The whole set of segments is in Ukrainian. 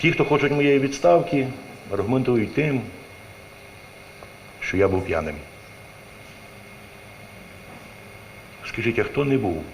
Ті, хто хочуть моєї відставки, аргументують тим, що я був п'яним. Скажіть, а хто не був?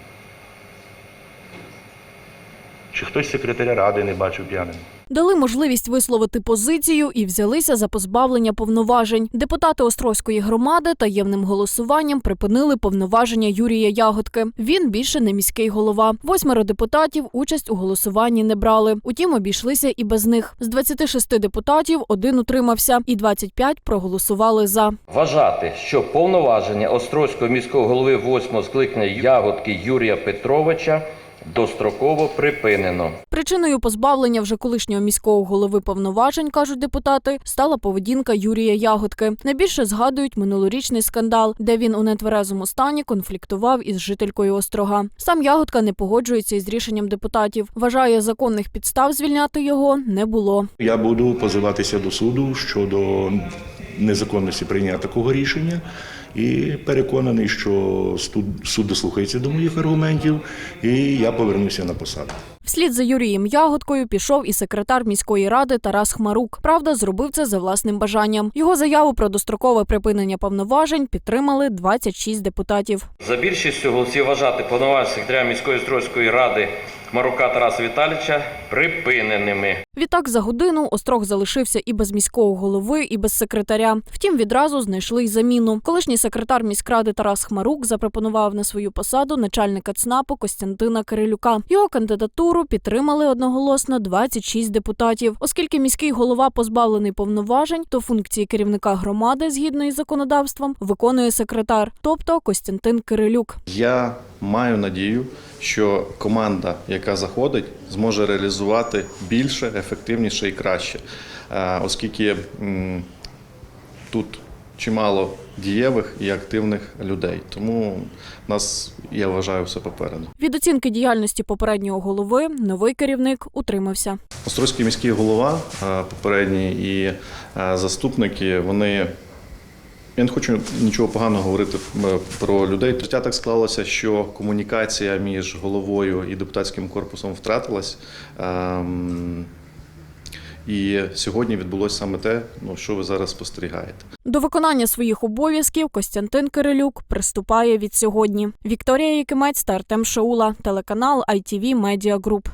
Хтось секретаря ради не бачив п'яним? Дали можливість висловити позицію і взялися за позбавлення повноважень. Депутати Острозької громади таємним голосуванням припинили повноваження Юрія Ягодки. Він більше не міський голова. Восьмеро депутатів участь у голосуванні не брали. Утім, обійшлися і без них. З 26 депутатів один утримався, і 25 проголосували за. Вважати, що повноваження Острозького міського голови восьмого скликання Ягодки Юрія Петровича достроково припинено. Причиною позбавлення вже колишнього міського голови повноважень, кажуть депутати, стала поведінка Юрія Ягодки. Найбільше згадують минулорічний скандал, де він у нетверезому стані конфліктував із жителькою острога. Сам Ягодка не погоджується із рішенням депутатів. Вважає, законних підстав звільняти його не було. Я буду позиватися до суду щодо незаконності прийняття такого рішення і переконаний, що суд, дослухається до моїх аргументів, і я повернуся на посаду. Вслід за Юрієм Ягодкою пішов і секретар міської ради Тарас Хмарук. Правда, зробив це за власним бажанням. Його заяву про дострокове припинення повноважень підтримали 26 депутатів. За більшістю голосів вважати повноваження секретаря міської Острозької ради Марука Тараса Віталійовича припиненими. Відтак за годину острог залишився і без міського голови, і без секретаря. Втім, відразу знайшли й заміну. Колишній секретар міськради Тарас Хмарук запропонував на свою посаду начальника ЦНАПу Костянтина Кирилюка. Його кандидатуру підтримали одноголосно 26 депутатів. Оскільки міський голова позбавлений повноважень, то функції керівника громади згідно із законодавством виконує секретар, тобто Костянтин Кирилюк. Я маю надію, що команда, яка заходить, зможе реалізувати більше, ефективніше і краще, Е, оскільки тут чимало дієвих і активних людей. Тому нас, я вважаю, все попереду. Від оцінки діяльності попереднього голови новий керівник утримався. Острозький міський голова е, попередній і е, заступники, вони. Я не хочу нічого поганого говорити е, про людей. Життя так склалося, що комунікація між головою і депутатським корпусом втратилась. Ем, І сьогодні відбулося саме те, ну, що ви зараз спостерігаєте. До виконання своїх обов'язків Костянтин Кирилюк приступає від сьогодні. Вікторія Якимець та Артем Шаула, телеканал ITV Media Group.